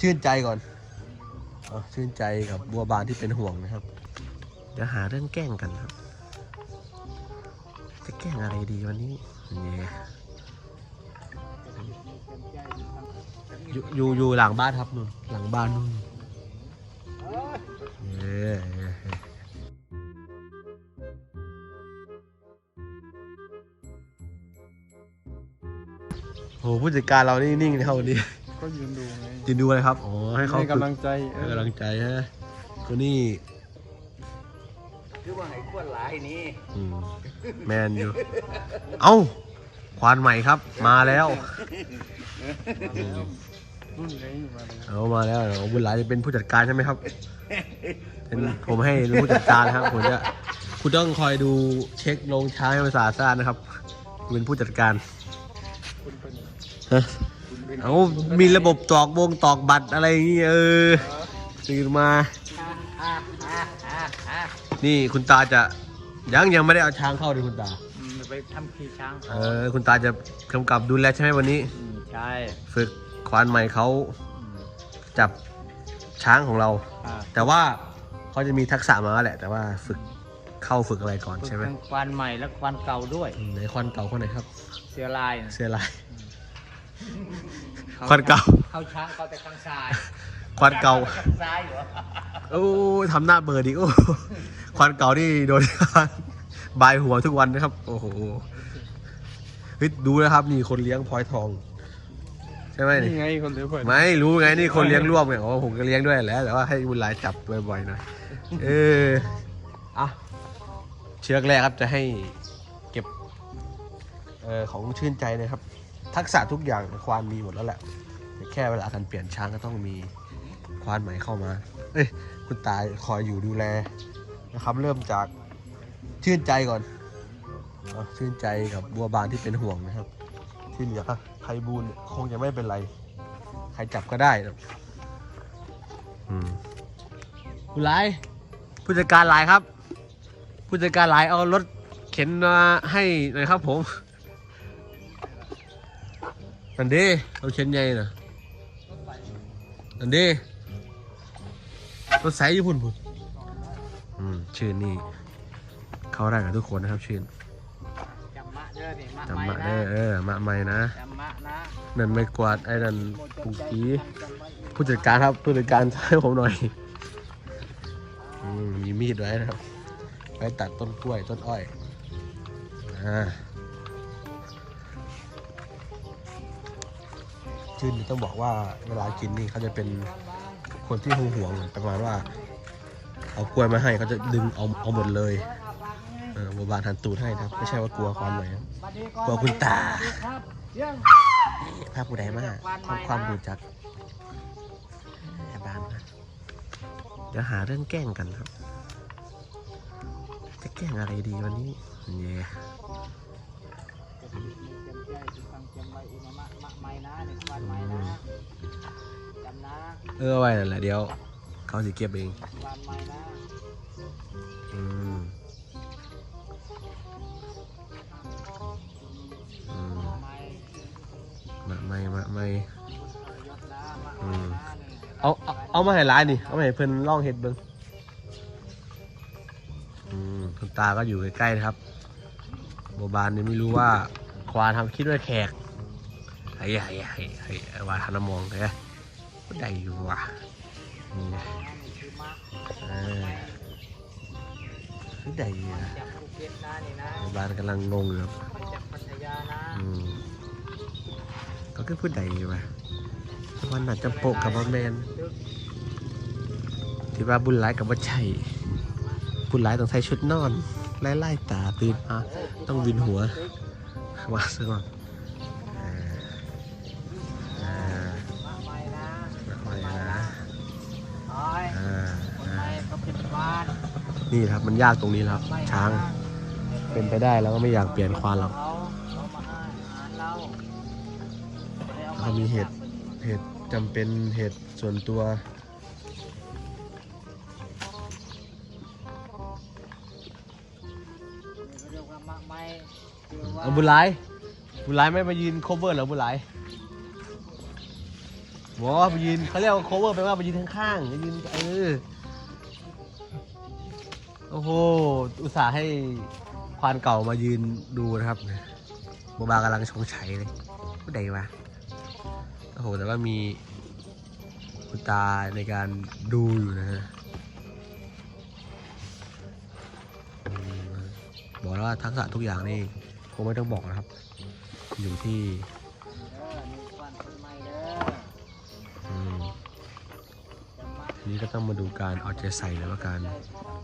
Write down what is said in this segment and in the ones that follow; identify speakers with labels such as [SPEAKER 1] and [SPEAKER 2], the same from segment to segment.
[SPEAKER 1] ชื่นใจก่อนเอาชื่นใจกับบัวบานที่เป็นห่วงนะครับ เดี๋ยวหาเรื่องแกล้งกันครับ จะแกล้งอะไรดีวันนี้เนี่ยอยู่อยู่อยู่หลังบ้านครับนู่นหลังบ้านนู่นเย้โหผู้จัดการเรานี่นิ่งนะครับวันนี้
[SPEAKER 2] ก็ยืนดูไง
[SPEAKER 1] จินดูเลยครับ อ๋อ ให้เขา
[SPEAKER 2] ให้กำลังใจเอ
[SPEAKER 1] ให้
[SPEAKER 2] อกำ
[SPEAKER 1] ลังใจฮะคนนี้
[SPEAKER 3] คือว่าให้ขวดหลายนี่
[SPEAKER 1] อืมแมนอยู่ เอ้า ควานใหม่ครับ มาแล้วอืม
[SPEAKER 2] รุ่นไงมาเลย
[SPEAKER 1] เอามาแล้วเดี๋ยวบุญหลายจะเป็นผู้จัดการใช่ไหมครับ เป็นผมให้เป็นผู้จัดการนะครับผมจะคุณต้องคอยดูเช็คลงช้างให้ภาษาซ่านนะครับคุณเป็นผู้จัดการ
[SPEAKER 2] คุณเป็น
[SPEAKER 1] ฮะ เอามีระบบตอกวงตอกบัตรอะไรอย่างเงี้ยเออตื่นมา นี่คุณตาจะยังยังไม่ได้เอาช้างเข้าดิคุณตา
[SPEAKER 3] อืมไปทำขี่ช้าง
[SPEAKER 1] เออ คุณตาจะกำกับดูแลใช่ไหมวันนี้
[SPEAKER 3] มใช่
[SPEAKER 1] ฝึกควานใหม่เขา
[SPEAKER 3] อืม
[SPEAKER 1] จับช้างของเรา
[SPEAKER 3] อ่า
[SPEAKER 1] แต่ว่าเขาจะมีทักษะมาแล้วแหละ แต่ว่าฝึกเข้าฝึกอะไรก่อน
[SPEAKER 3] ฝึก
[SPEAKER 1] ใช่ไหม
[SPEAKER 3] ทั้งควันใหม่และควันเก่าด้วย
[SPEAKER 1] อืมไหนควันเก่าคนไหนครับ
[SPEAKER 3] เสือลายนะ
[SPEAKER 1] เสื้อลาย ควันเก่า
[SPEAKER 3] เข้าช้างเขาแต่ข้างซ้าย
[SPEAKER 1] ควันเก่า
[SPEAKER 3] ข้างซ้ายเหรอ
[SPEAKER 1] โอ้ยทำหน้าเบิร์ดอีกโอ้ควันเก่านี่โดน บายหัวทุกวันนะครับ โอ้โหเฮ้ยดูนะครับ นี่คนเลี้ยงพลอยทอง ใช่ไหมนี่
[SPEAKER 2] นี่ไงคนเดียวเปิด
[SPEAKER 1] ไม่รู้ไงนี่คนเลี้ยงร่วมไงอ๋อผมก็เลี้ยงด้วยแหละแต่ว่าให้บุญหลายจับบ่อยๆหน่อยเอออะเชือกแรกครับจะให้เก็บเอ่อของชื่นใจนะครับ ทักษะทุกอย่างควานมีหมดแล้วแหละแต่แค่เวลาการเปลี่ยนช้างก็ต้องมีควานใหม่เข้ามา เอ้ยคุณตาคอยอยู่ดูแลนะครับ เริ่มจากชื่นใจก่อนเอาชื่นใจกับบัวบานที่เป็นห่วงนะครับ ที่เหลือไพบูลย์คงจะไม่เป็นไร ใครจับก็ได้นะอืมผู้ร้ายผู้จัดการหลายครับ ผู้จัดการหลายเอารถเข็นมาให้หน่อยครับผม นันด้เอาเข็นใหญ่นะนันด้รถไสญี่ปุ่นพุ่นอืมชื่อนี่ เข้าได้กับทุกคนนะครับชื่น
[SPEAKER 3] จำมะเด้อนี่มะ
[SPEAKER 1] จำมา
[SPEAKER 3] ม่
[SPEAKER 1] เด้อเออมาใหม่นะ
[SPEAKER 3] จำมะนะ
[SPEAKER 1] นั่นไม่กวาดไอ้นั่นปุก
[SPEAKER 3] ใจ
[SPEAKER 1] กี้ผู้จัดการครับผู้จัดการช่วยผมหน่อยอืมมีมีดไว้นะครับไว้ตัดต้นกล้วยต้นอ้อยอ่า ชื่นต้องบอกว่าเวลากินนี่เขาจะเป็นคนที่หวงหวงๆประมาณว่า เอากล้วยมาให้เขาจะดึงเอาเอาหมดเลยเออบัวบานทันตูดให้นะครับ ไม่ใช่ว่ากลัวความหน่อยครับ
[SPEAKER 3] ก
[SPEAKER 1] ลัวคุณตาภาพผู้ใดมากความความรู้จักแอบบานนะเดี๋ยวหาเรื่องแกล้งกันครับ จะแกล้งอะไรดีวันนี้เนี่ย
[SPEAKER 3] ฟังเจียมไว้อุณมะมะใหม่นะนี่ควันใหม่นะจำนะ
[SPEAKER 1] เออไว้นั่นแหละเดี๋ยว เขาสิเก็บเอง
[SPEAKER 3] ควันใหม่นะ
[SPEAKER 1] อืมอืม
[SPEAKER 3] ใหม่
[SPEAKER 1] มาไม่มาไม่
[SPEAKER 3] ยศนะมะ
[SPEAKER 1] อื
[SPEAKER 3] ใหม่
[SPEAKER 1] ม
[SPEAKER 3] นะนี่
[SPEAKER 1] เอาเอาเอามาให้ร้านนี่เอามาให้เพิ่นล่องเห็ดเบิ้งอืมคุณตาก็อยู่ใกล้ๆนะครับโบบานนี่ไม่รู้ว่าควานทำคิดว่าแขก ไอ้ไอ้ไอ้ไอ้ไอ้วาทันมองเลยก็ได้อยู่ว่ะนี่ไง
[SPEAKER 3] นี่คือมะ
[SPEAKER 1] เออได้อยู่นะ
[SPEAKER 3] จากภูเก็ตนะ
[SPEAKER 1] บบานกำลังงงอยู่อืมก็คือผู้ใดอยู่ว่ะวันน่ะจะโปะกับว่าแมนที่ว่าบุญร้ายกับว่าใช่บุญร้ายต้องใส่ชุดนอน ไล่ไล่ตาตื่นมาต้องวินหัวมาซะก่อน
[SPEAKER 3] นี่
[SPEAKER 1] ครับมันยากตรงนี้แล้วครับ ช้าง เป็นไปได้แล้วก็ไม่อยากเปลี่ยนควานหรอก
[SPEAKER 3] เขาเรา
[SPEAKER 1] มีเหตุเหตุจำเป็นเหตุส่วนตัว
[SPEAKER 3] เรามะใหม่คือา
[SPEAKER 1] บุญร้ายบุญร้ายไม่มายืน cover หรอบุญร้ายบอกว่าไปยืนเขาเรียกว่า cover ไปลว่าไปยืนข้างๆยืนเออ โอ้โห อุตส่าห์ให้ควานเก่ามายืนดูนะครับโบบากำลังชงชัยเลยผู้ใดวะโอ้โห แต่ว่ามีคุณตาในการดูอยู่นะฮะบอกแล้วว่าทักษะทุกอย่างนี่คงไม่ต้องบอกนะครับ อยู่ที่
[SPEAKER 3] นี้
[SPEAKER 1] ก็ต้องมาดูการเอาใจใส่แล้วว่าการ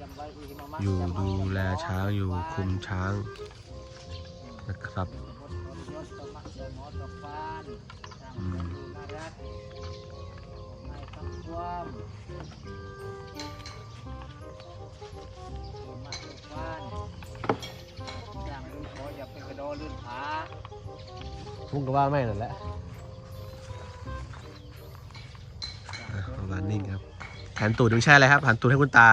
[SPEAKER 3] จำไว้อีกมามา
[SPEAKER 1] อยู่
[SPEAKER 3] จำไว้
[SPEAKER 1] ดูแลช้างอยู่คุมช้างนะครับ
[SPEAKER 3] รถตัวมักตัวหมอตัวฟานสร้าง
[SPEAKER 1] อืม
[SPEAKER 3] ดูน่ารักไม่ต้องท่วมตัวมักตัวฟานอย่างลื่นคออย่าเป็นกระโดดลื่นขา
[SPEAKER 1] พุ่งก็ว่าไม่นั่นแหละอะ หันตูดไม่ใช่อะไรครับหันตูดให้คุณตา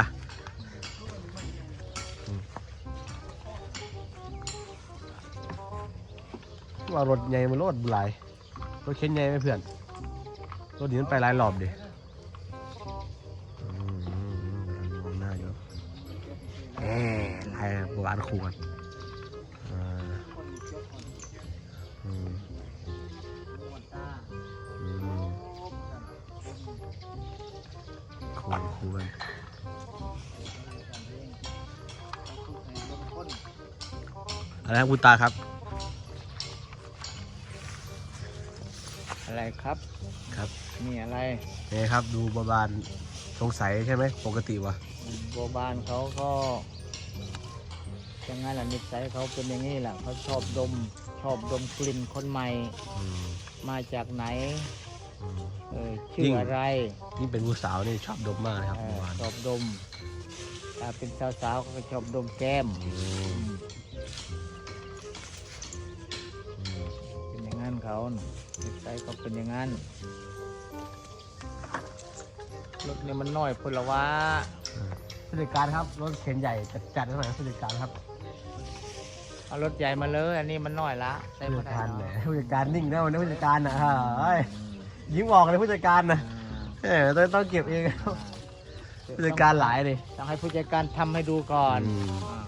[SPEAKER 1] ว่ารถใหญ่มันรถหลายรถเข็นใหญ่ไหมเพื่อน รถนี้มันไปหลายรอบดิอืมอืมอืมมองหน้าอยู่เอ๊ะลายโบราณครู
[SPEAKER 3] กัน
[SPEAKER 1] คูณคูณอะไรครับคุณตาครับ
[SPEAKER 3] อะไรครับ
[SPEAKER 1] ครับ
[SPEAKER 3] มีอะไร
[SPEAKER 1] นี่ครับดูบาบานสงสัยใช่ไหมปกติวะ
[SPEAKER 3] โบวบานเขาก็ยังไงล่ะนิสัยเขาเป็นอย่างนี้แหละเขาชอบดมชอบดมกลิ่นคนใหม่
[SPEAKER 1] อืม
[SPEAKER 3] มาจากไหน
[SPEAKER 1] อืม
[SPEAKER 3] เออ
[SPEAKER 1] จริ
[SPEAKER 3] ชื่อง อะไร
[SPEAKER 1] ยิ่งเป็นผู้สาวนี่ชอบดมมากเลยครับ
[SPEAKER 3] เอ
[SPEAKER 1] เมื่
[SPEAKER 3] อ
[SPEAKER 1] อวาน
[SPEAKER 3] ชอบดม ถ้าเป็นสาวๆเขาก็ชอบดมแก้ม
[SPEAKER 1] อืม
[SPEAKER 3] อืม
[SPEAKER 1] อืม
[SPEAKER 3] เป็นอย่างนั้นเขาน่ะนิสัยเขาเป็นอย่างนั้นรถเนี่ยมันน้อยพลวะ
[SPEAKER 1] ผู้จัดการครับรถเข็นใหญ่จัดจัดให้หน่อยครับผู้จัดการครับ
[SPEAKER 3] เอารถใหญ่มาเลย อันนี้มันน้อยละใส่
[SPEAKER 1] ผู้
[SPEAKER 3] บ่
[SPEAKER 1] จัด
[SPEAKER 3] ได้
[SPEAKER 1] การ
[SPEAKER 3] เนาะ
[SPEAKER 1] เนี่ยผู้จัดการนิ่งนะวันนี้ผู้จัดการนะเฮ้ย ยิ้มออกเลยผู้จัดการนะเออต้องต้องเก็บเองครับผู้จัดการหลายเลย
[SPEAKER 3] ต้องให้ผู้จัดการทำให้ดูก่อน
[SPEAKER 1] อืม
[SPEAKER 3] อ่า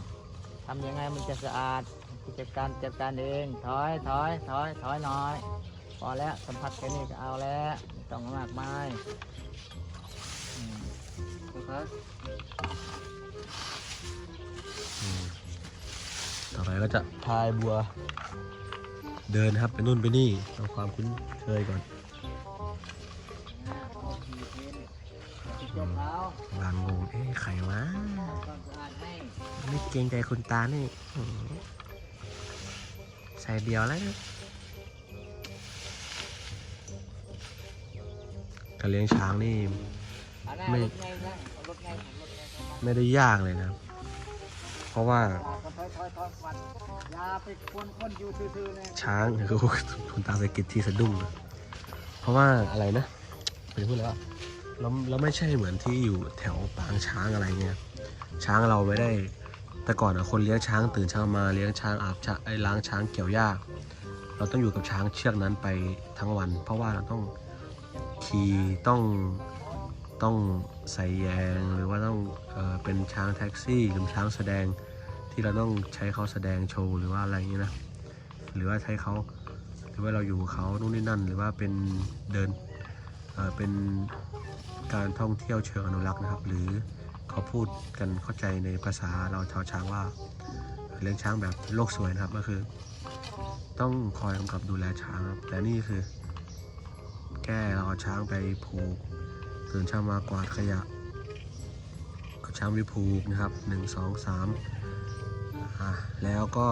[SPEAKER 3] ทำยังไงมันจะสะอาด ผู้จัดการจัดการเอง ถอยถอยถอยถอยหน่อย พอแล้วสัมผัสแค่นี้ก็เอาแล้วไม่ต้องมากมายอืมครับ
[SPEAKER 1] อืมต่อไปก็จะพายบัว เดินครับไปนู่นไปนี่เอาความคุ้นเคยก่อน
[SPEAKER 3] บแล้ว
[SPEAKER 1] งานงงเอ๊ะใครวะ
[SPEAKER 3] ความสะอาดให้
[SPEAKER 1] ไม่เกรงใจคุณตานี่ใส่เดียวแล้วการเลี้ยงช้างนี่ไม่
[SPEAKER 3] ไม่ได้
[SPEAKER 1] ยากเลยนะเพราะว่า
[SPEAKER 3] ถอยถอยถอยวันอย่าไปควนคนอยู่ซื่อๆเลย
[SPEAKER 1] ช้างคุณตาไปกิจที่สะดุ้งเลยเพราะว่าอะไรนะเป็นพูดแล้วาเราเราไม่ใช่เหมือนที่อยู่แถวปางช้างอะไรเงี้ยช้างเราไม่ได้ แต่ก่อนอะคนเลี้ยงช้างตื่นเช้ามาเลี้ยงช้างอาบช้างไอ้ล้างช้างเกี่ยวหญ้าเราต้องอยู่กับช้างเชือกนั้นไปทั้งวัน เพราะว่าเราต้องขี่ต้องต้องใส่แยงหรือว่าต้องเออเป็นช้างแท็กซี่หรือช้างแสดงที่เราต้องใช้เขาแสดงโชว์หรือว่าอะไรอย่างนี้นะหรือว่าใช้เขาหรือว่าเราอยู่เขานู่นนี่นั่น หรือว่าเป็นเดิน เป็นการท่องเที่ยวเชิงอนุรักษ์นะครับ หรือเขาพูดกันเข้าใจในภาษาเราชาวช้างว่าเลี้ยงช้างแบบโลกสวยนะครับก็คือ ต้องคอยกำกับดูแลช้างครับแต่นี่คือ แก้เราเอาช้างไปผูกตื่นเช้ามากวาดขยะเอาช้างไปผูกนะครับหนึ่งสองสามแล้วก็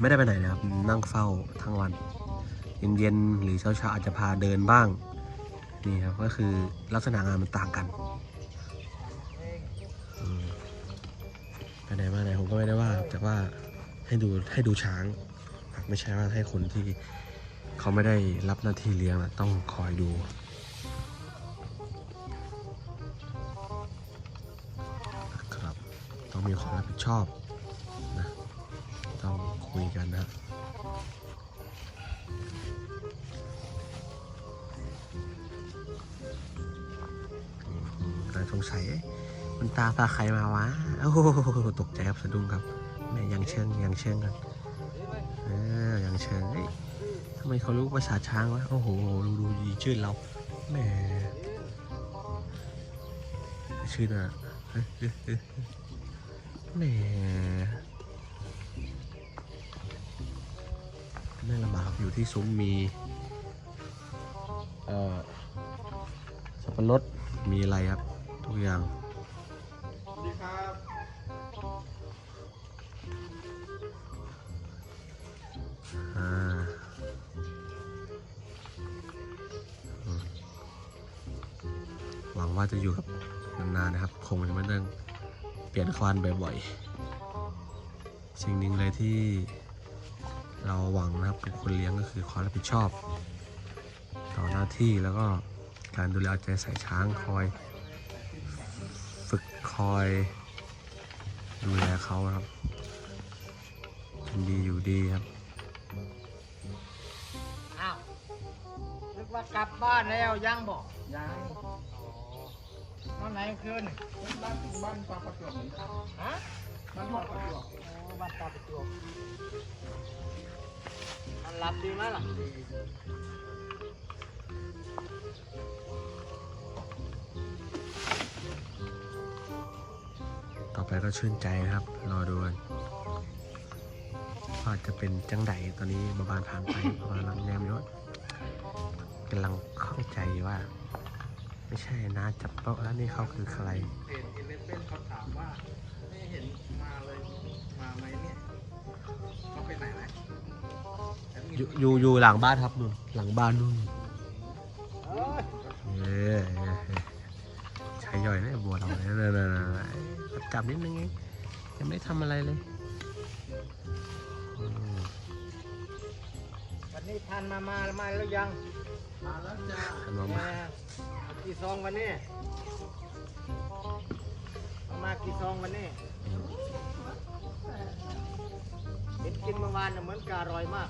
[SPEAKER 1] ไม่ได้ไปไหนนะครับนั่งเฝ้าทั้งวัน เย็นๆหรือเช้าๆอาจจะพาเดินบ้างนี่ครับก็คือลักษณะงานมันต่างกันไปไหนมาไหนผมก็ไม่ได้ว่าแต่ว่าให้ดูให้ดูช้าง ไม่ใช่ว่าให้คนที่เขาไม่ได้รับหน้าที่เลี้ยงนะต้องคอยดูครับ ต้องมีความรับผิดชอบนะต้องคุยกันนะ สงสัยเอ๊ะคุณตาพาใครมาวะโอ้โหตกใจครับสะดุ้งครับแม่ยังเชิงยังเชิงกันเออยังเชิงเอ้ยทำไมเขารู้ภาษาช้างวะโอ้โหดูดูดีชื่อเราแม่ชื่อน่ะแม่ไม่ลำบากอยู่ที่ซุ้มมีเอ่อสับปะรดมีอะไรครับ ทุกอย่าง
[SPEAKER 2] สวัสดีครับ
[SPEAKER 1] อ่าอืมหวังว่าจะอยู่กับนานๆนะครับ คงจะไม่ต้องเปลี่ยนควานบ่อยๆ สิ่งหนึ่งเลยที่เราหวังนะครับกับคนเลี้ยงก็คือความรับผิดชอบ ต่อหน้าที่แล้วก็การดูแลเอาใจใส่ช้างคอยฝึก คอยดูแลเขาครับกินดีอยู่ดีครับ
[SPEAKER 3] อ้าวนึกว่ากลับบ้านแล้วยังบอก
[SPEAKER 2] ยัง
[SPEAKER 3] ตอนไหนคืน
[SPEAKER 2] บ้านบ้านปลาประจวบ
[SPEAKER 3] ฮะ
[SPEAKER 2] บ้านปลาประจวบ
[SPEAKER 3] โอ้บ้านตาประจวบมันหลับดีไหมล่ะ
[SPEAKER 1] ไปก็ชื่นใจนะครับ รอดูกันว่าจะเป็นจังไดตอนนี้บาบานผ่านไปบาบานรังแนมยศกำลังเข้าใจว่า ไม่ใช่นะจับโต๊ะแล้วนี่เขาคือใคร
[SPEAKER 2] เพจเอเลฟเว่นเขาถามว่าไม่เห็นมาเลยมาไหมเนี่ยเขาไปไหนไหมแอดมิน
[SPEAKER 1] อยู่อยู่อยู่หลังบ้านครับนู่นหลังบ้านนู่น
[SPEAKER 3] เอ้ย
[SPEAKER 1] เย้ใช้ย่อยนะบัวเราเนี่ยนะนะนะนะ จับนิดนึงเองยังไม่ได้ทำอะไรเลยอืม
[SPEAKER 3] วันนี้ทานมามามาแล้วยัง
[SPEAKER 2] มาแล้วจ้า
[SPEAKER 1] ทำมา
[SPEAKER 3] แห
[SPEAKER 1] มา
[SPEAKER 3] มเอากี่ซองวันนี้เอามากี่ซองวันนี้เห็นกินเมื่อวานน่ะเหมือนกบอร่อยมาก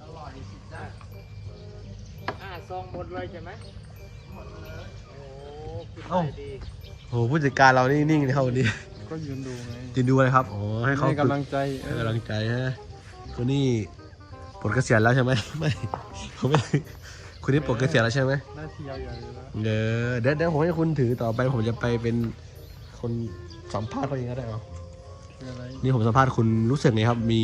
[SPEAKER 2] อร่อยสิจ้า
[SPEAKER 3] ห้าซองหมดเลยใช่ไหม
[SPEAKER 2] หมดเลย
[SPEAKER 3] โอ้กินได้ดี
[SPEAKER 1] โหผู้จัดการเรานี่นิ่งเลยครับวันนี้
[SPEAKER 2] ก็ยืนดูไง
[SPEAKER 1] จะดูอะไรครับโอ้ให้เขา
[SPEAKER 2] ให้กำลังใจเอ
[SPEAKER 1] ให้
[SPEAKER 2] อกำ
[SPEAKER 1] ลังใจฮะคนนี้ปลดเกษียณแล้วใช่ไหมไม่เขาไม่คนนี้ปลดเกษียณแล้วใช่ไหม
[SPEAKER 2] หน้าที่ยาวๆอยู่แล้ว
[SPEAKER 1] เดี๋ยวเดี๋ยวเดี๋ยวผมให้คุณถือต่อไปผมจะไปเป็นคนสัมภาษณ์เขาเองก็ได้เหรอ
[SPEAKER 2] คืออะไร
[SPEAKER 1] นี่ผมสัมภาษณ์คุณรู้สึกไงครับ มี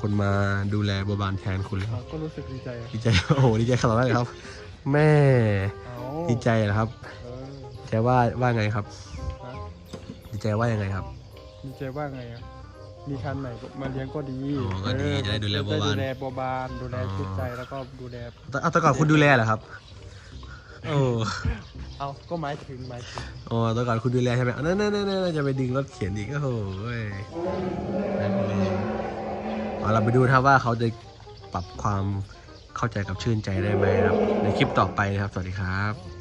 [SPEAKER 1] คนมาดูแลบัวบานแทนคุณแล้ว
[SPEAKER 2] เราก็รู้สึกดีใจอะ
[SPEAKER 1] ดีใจ โอ้โหดีใจขนาดนั้นเลยครับ แม่
[SPEAKER 2] เอา
[SPEAKER 1] ดีใจเหรอครับ
[SPEAKER 2] เออ
[SPEAKER 1] ดี ใจว่าว่าไงครับ
[SPEAKER 2] ฮะ
[SPEAKER 1] ดีใจว่ายังไงครับ
[SPEAKER 2] ดีใจว่าไงอะมีคันใหม่ก็มาเลี้ยงก็ดี
[SPEAKER 1] อ๋อก็ดี
[SPEAKER 2] เออ
[SPEAKER 1] จะได้ดูแลบัวบาน
[SPEAKER 2] จะได้ดูแลบัวบาน ดูแล
[SPEAKER 1] อ๋อ
[SPEAKER 2] จิตใจแล้วก็ดูแล
[SPEAKER 1] แต่เอาแต่ก่อนคุณดูแลเหรอครับ โอ้
[SPEAKER 2] เอาก็หมายถึงหมายถึง
[SPEAKER 1] อ๋อแตอนก่อนคุณดูแลใช่ไหมอันนั่นนั่นนั่นจะไปดึงรถเขียนอีกโอ้โหเว้ยนั่นเองเอาเราไปดูนะครับว่าเขาจะปรับความเข้าใจกับชื่นใจได้ไหมครับ ในคลิปต่อไปนะครับ สวัสดีครับ